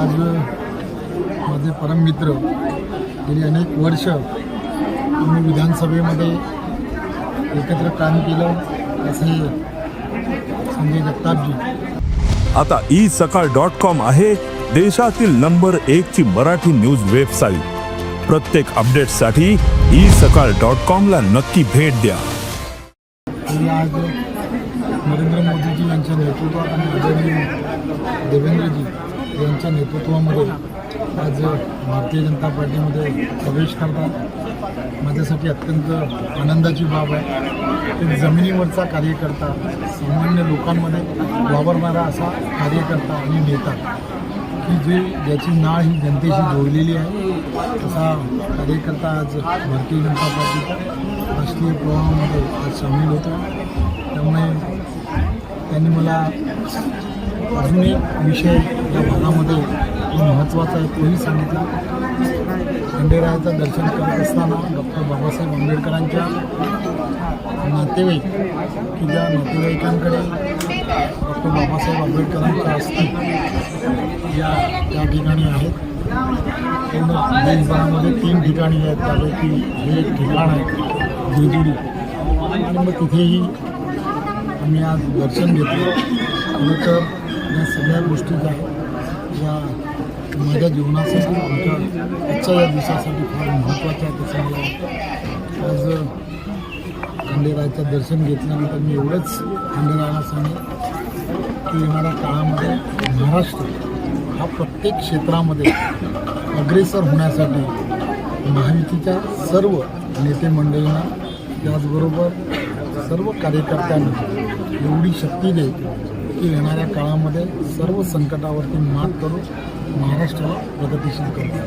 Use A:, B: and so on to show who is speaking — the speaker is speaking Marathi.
A: आज माझे परममित्र गेली अनेक वर्ष आम्ही विधानसभेमध्ये एकत्र काम केलं असे संजय जगतापजी.
B: आता ई सकाळ डॉट कॉम आहे देशातील नंबर एक ची मराठी न्यूज वेबसाईट प्रत्येक अपडेटसाठी ई सकाळ डॉट कॉम ला नक्की भेट द्या.
A: आज नरेंद्र मोदीजी यांच्या नेतृत्वात आणि आदरणीय देवेंद्रजी यांच्या नेतृत्वामध्ये आज भारतीय जनता पार्टीमध्ये प्रवेश करतात. माझ्यासाठी अत्यंत आनंदाची बाब आहे. एक जमिनीवरचा कार्यकर्ता सामान्य लोकांमध्ये वावरणारा असा कार्यकर्ता आणि नेता की जे ज्याची नाळ ही जनतेशी जोडलेली आहे. असा कार्यकर्ता आज भारतीय जनता पार्टीच्या राष्ट्रीय प्रवाहामध्ये आज सामील होतो त्यामुळे त्यांनी मला अजून एक विषय या भागामध्ये महत्त्वाचा आहे तोही सांगितला. खंडेरायाचं दर्शन करत असताना डॉक्टर बाबासाहेब आंबेडकरांच्या नातेवाईक की ज्या नातेवाईकांकडे डॉक्टर बाबासाहेब आंबेडकरांच्या असतील या त्या ठिकाणी आहेत. पूर्ण देशभरामध्ये तीन ठिकाणी आहेत. त्यापैकी हे एक ठिकाण आहे जेजुरी. आणि मग तिथेही आम्ही आज दर्शन घेतलं. तर या सगळ्या गोष्टी ज्या या माझ्या जीवनासाठी आमच्या आजच्या या दिवसासाठी फार महत्त्वाच्या आहेत असं मला वाटतं आज खंडेरायचं दर्शन घेतल्यानंतर मी एवढंच खंडेरायाला सांगेन की येणाऱ्या काळामध्ये महाराष्ट्र हा प्रत्येक क्षेत्रामध्ये अग्रेसर होण्यासाठी महायुतीच्या सर्व नेते मंडळींना त्याचबरोबर सर्व कार्यकर्त्यांना एवढी शक्ती देते की येणाऱ्या काळामध्ये सर्व संकटावरती मात करून महाराष्ट्राला प्रगतीशील करू